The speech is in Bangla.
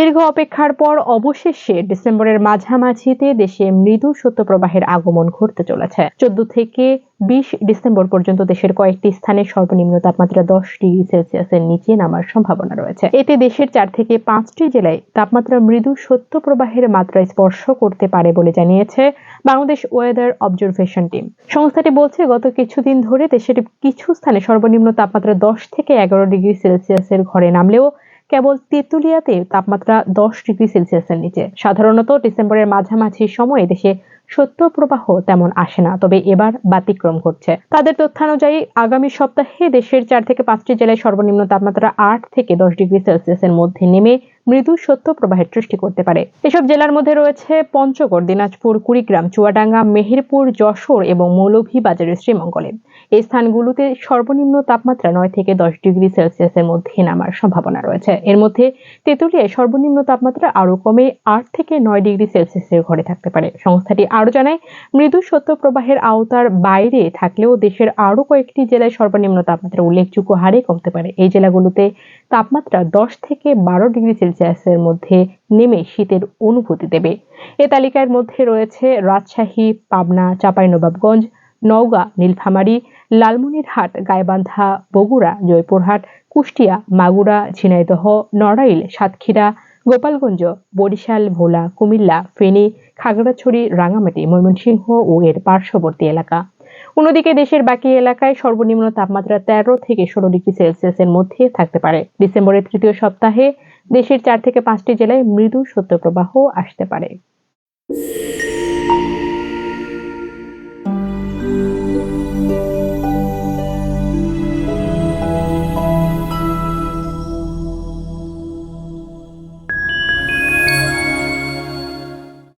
দীর্ঘ অপেক্ষার পর অবশেষে ডিসেম্বরের মাঝামাঝিতে দেশে মৃদু শৈত্যপ্রবাহের আগমন ঘটতে চলেছে। চোদ্দ থেকে বিশ ডিসেম্বর পর্যন্ত দেশের কয়েকটি স্থানে সর্বনিম্ন তাপমাত্রা দশ ডিগ্রি সেলসিয়াসের নিচে নামার সম্ভাবনা রয়েছে। এতে দেশের চার থেকে পাঁচটি জেলায় তাপমাত্রা মৃদু শৈত্যপ্রবাহের মাত্রা স্পর্শ করতে পারে বলে জানিয়েছে বাংলাদেশ ওয়েদার অবজারভেশন টিম। সংস্থাটি বলছে, গত কিছুদিন ধরে দেশের কিছু স্থানে সর্বনিম্ন তাপমাত্রা দশ থেকে এগারো ডিগ্রি সেলসিয়াসের ঘরে নামলেও কেবল তেঁতুলিয়াতে তাপমাত্রা দশ ডিগ্রি সেলসিয়াসের নিচে। সাধারণত ডিসেম্বরের মাঝামাঝি সময়ে দেশে সত্য প্রবাহ তেমন আসে না, তবে এবার ব্যতিক্রম ঘটছে। তাদের তথ্যানুযায়ী, আগামী সপ্তাহে দেশের চার থেকে পাঁচটি জেলায় সর্বনিম্ন তাপমাত্রা আট থেকে দশ ডিগ্রি সেলসিয়াসের মধ্যে নেমে মৃদু সত্য প্রবাহের সৃষ্টি করতে পারে। এসব জেলার মধ্যে রয়েছে পঞ্চগড়, দিনাজপুর, কুড়িগ্রাম, চুয়াডাঙ্গা, মেহেরপুর, যশোর এবং মৌলভীবাজারের শ্রীমঙ্গলে। এই স্থানগুলোতে সর্বনিম্ন তাপমাত্রা নয় থেকে দশ ডিগ্রি সেলসিয়াসের মধ্যে নামার সম্ভাবনা রয়েছে। এর মধ্যে তেঁতুলিয়ায় সর্বনিম্ন তাপমাত্রা আরও কমে আট থেকে নয় ডিগ্রি সেলসিয়াসের ঘরে থাকতে পারে। সংস্থাটি আরও জানায়, মৃদু সত্য প্রবাহের আওতার বাইরে থাকলেও দেশের আরও কয়েকটি জেলায় সর্বনিম্ন তাপমাত্রা উল্লেখযোগ্য হারে কমতে পারে। এই জেলাগুলোতে তাপমাত্রা দশ থেকে বারো ডিগ্রি সেলসিয়াসের মধ্যে নেমে শীতের অনুভূতি দেবে। এ তালিকার মধ্যে রয়েছে রাজশাহী, পাবনা, চাঁপাইনবাবগঞ্জ, নওগাঁ, নীলফামারী, লালমনিরহাট, গাইবান্ধা, বগুড়া, জয়পুরহাট, কুষ্টিয়া, মাগুরা, ঝিনাইদহ, নড়াইল, সাতক্ষীরা গোপালগঞ্জ, বরিশাল, ভোলা, কুমিল্লা, ফেনী, খাগড়াছড়ি রাঙামাটি ময়মনসিংহ ও এর পার্শ্ববর্তী এলাকা। অন্যদিকে দেশের বাকি এলাকায় সর্বনিম্ন তাপমাত্রা তেরো থেকে ষোলো ডিগ্রি সেলসিয়াসের মধ্যে থাকতে পারে। ডিসেম্বরের তৃতীয় সপ্তাহে দেশের চার থেকে পাঁচটি জেলায় মৃদু শৈত্যপ্রবাহ আসতে পারে।